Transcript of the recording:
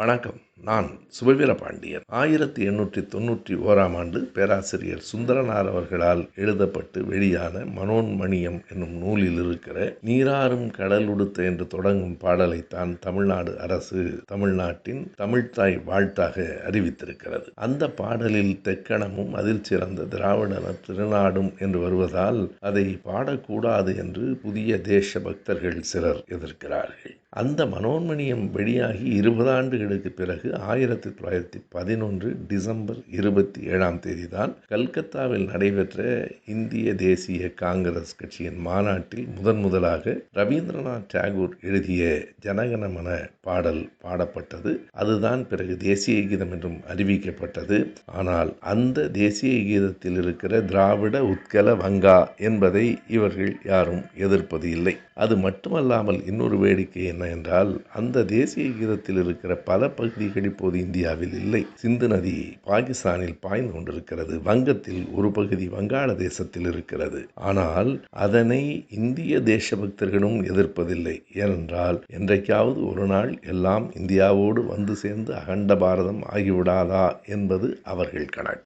வணக்கம். நான் சுபவீர பாண்டியன் ஆயிரத்தி எண்ணூற்றி தொண்ணூற்றி ஓராம் ஆண்டு பேராசிரியர் சுந்தரனார் அவர்களால் எழுதப்பட்டு வெளியான மனோன்மணியம் என்னும் நூலில் இருக்கிற நீராறும் கடல் உடுத்த என்று தொடங்கும் பாடலைத்தான் தமிழ்நாடு அரசு தமிழ்நாட்டின் தமிழ்தாய் வாழ்த்தாக அறிவித்திருக்கிறது. அந்த பாடலில் தெக்கணமும் அதில் சிறந்த திராவிடன திருநாடும் என்று வருவதால் அதை பாடக்கூடாது என்று புதிய தேச பக்தர்கள் சிலர் எதிர்க்கிறார்கள். அந்த மனோன்மணியம் வெளியாகி இருபது ஆண்டுகளுக்கு பிறகு ஆயிரத்தி தொள்ளாயிரத்தி பதினொன்று டிசம்பர் இருபத்தி ஏழாம் தேதி தான் கல்கத்தாவில் நடைபெற்ற இந்திய தேசிய காங்கிரஸ் கட்சியின் மாநாட்டில் முதன் முதலாக ரவீந்திரநாத் டாகூர் எழுதிய ஜனகணமன பாடல் பாடப்பட்டது. அதுதான் பிறகு தேசிய கீதம் என்றும் அறிவிக்கப்பட்டது. ஆனால் அந்த தேசிய கீதத்தில் இருக்கிற திராவிட உத்கல வங்கா என்பதை இவர்கள் யாரும் எதிர்ப்பது இல்லை. அது மட்டுமல்லாமல் இன்னொரு வேடிக்கை என்ன என்றால் அந்த தேசிய கீதத்தில் இருக்கிற பல பகுதிகள் இப்போது இந்தியாவில் இல்லை. சிந்து நதி பாகிஸ்தானில் பாய்ந்து கொண்டிருக்கிறது. வங்கத்தில் ஒரு பகுதி வங்காள தேசத்தில் இருக்கிறது. ஆனால் அதனை இந்திய தேசபக்தர்களும் எதிர்ப்பதில்லை. ஏனென்றால் என்றைக்காவது ஒரு நாள் எல்லாம் இந்தியாவோடு வந்து சேர்ந்து அகண்ட பாரதம் ஆகிவிடாதா என்பது அவர்கள் கணக்கு.